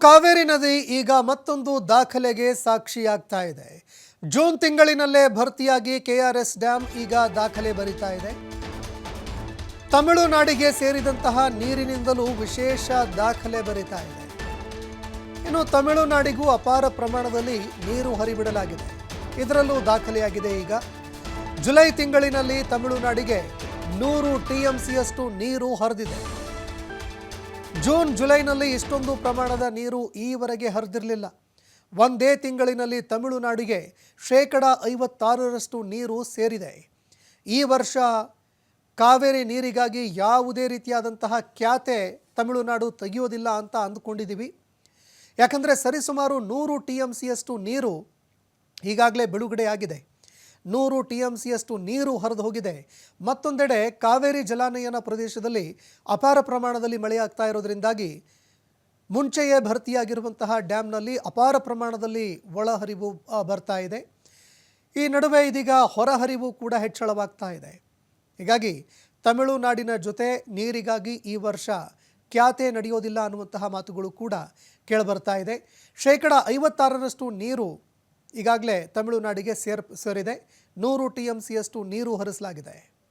ಕಾವೇರಿ ನದಿ ಈಗ ಮತ್ತೊಂದು ದಾಖಲೆಗೆ ಸಾಕ್ಷಿಯಾಗ್ತಾ ಇದೆ. ಜೂನ್ ತಿಂಗಳಿನಲ್ಲೇ ಭರ್ತಿಯಾಗಿ ಕೆಆರ್ಎಸ್ ಡ್ಯಾಂ ಈಗ ದಾಖಲೆ ಬರಿತಾ ಇದೆ. ತಮಿಳುನಾಡಿಗೆ ಸೇರಿದಂತಹ ನೀರಿನಿಂದಲೂ ವಿಶೇಷ ದಾಖಲೆ ಬರಿತಾ ಇದೆ. ಇನ್ನು ತಮಿಳುನಾಡಿಗೂ ಅಪಾರ ಪ್ರಮಾಣದಲ್ಲಿ ನೀರು ಹರಿಬಿಡಲಾಗಿದೆ. ಇದರಲ್ಲೂ ದಾಖಲೆಯಾಗಿದೆ ಈಗ. ಜುಲೈ ತಿಂಗಳಿನಲ್ಲಿ ತಮಿಳುನಾಡಿಗೆ ನೂರು ಟಿಎಂಸಿಯಷ್ಟು ನೀರು ಹರಿದಿದೆ. ಜೂನ್ ಜುಲೈನಲ್ಲಿ ಇಷ್ಟೊಂದು ಪ್ರಮಾಣದ ನೀರು ಈವರೆಗೆ ಹರಿದಿರಲಿಲ್ಲ. ಒಂದೇ ತಿಂಗಳಿನಲ್ಲಿ ತಮಿಳುನಾಡಿಗೆ ಶೇಕಡ ಐವತ್ತಾರರಷ್ಟು ನೀರು ಸೇರಿದೆ. ಈ ವರ್ಷ ಕಾವೇರಿ ನೀರಿಗಾಗಿ ಯಾವುದೇ ರೀತಿಯಾದಂತಹ ಖ್ಯಾತೆ ತಮಿಳುನಾಡು ತೆಗೆಯೋದಿಲ್ಲ ಅಂತ ಅಂದ್ಕೊಂಡಿದ್ದೀವಿ. ಯಾಕಂದರೆ ಸರಿಸುಮಾರು ನೂರು ಟಿ ಎಂ ಸಿಯಷ್ಟು ನೀರು ಈಗಾಗಲೇ ಬಿಡುಗಡೆಯಾಗಿದೆ. ನೂರು ಟಿ ಎಂ ಸಿಯಷ್ಟು ನೀರು ಹರಿದು ಹೋಗಿದೆ. ಮತ್ತೊಂದೆಡೆ ಕಾವೇರಿ ಜಲಾನಯನ ಪ್ರದೇಶದಲ್ಲಿ ಅಪಾರ ಪ್ರಮಾಣದಲ್ಲಿ ಮಳೆಯಾಗ್ತಾ ಇರೋದ್ರಿಂದಾಗಿ ಮುಂಚೆಯೇ ಭರ್ತಿಯಾಗಿರುವಂತಹ ಡ್ಯಾಮ್ನಲ್ಲಿ ಅಪಾರ ಪ್ರಮಾಣದಲ್ಲಿ ಒಳಹರಿವು ಬರ್ತಾ ಇದೆ. ಈ ನಡುವೆ ಇದೀಗ ಹೊರಹರಿವು ಕೂಡ ಹೆಚ್ಚಳವಾಗ್ತಾ ಇದೆ. ಹೀಗಾಗಿ ತಮಿಳುನಾಡಿನ ಜೊತೆ ನೀರಿಗಾಗಿ ಈ ವರ್ಷ ಖ್ಯಾತೆ ನಡೆಯೋದಿಲ್ಲ ಅನ್ನುವಂತಹ ಮಾತುಗಳು ಕೂಡ ಕೇಳಿಬರ್ತಾ ಇದೆ. ಶೇಕಡ ಐವತ್ತಾರರಷ್ಟು ನೀರು ಈಗಾಗಲೇ ತಮಿಳುನಾಡಿಗೆ ಸೇರ್ ಸೇರಿದೆ. ನೂರು ಟಿ ಎಂ ಸಿಯಷ್ಟು ನೀರು ಹರಿಸಲಾಗಿದೆ.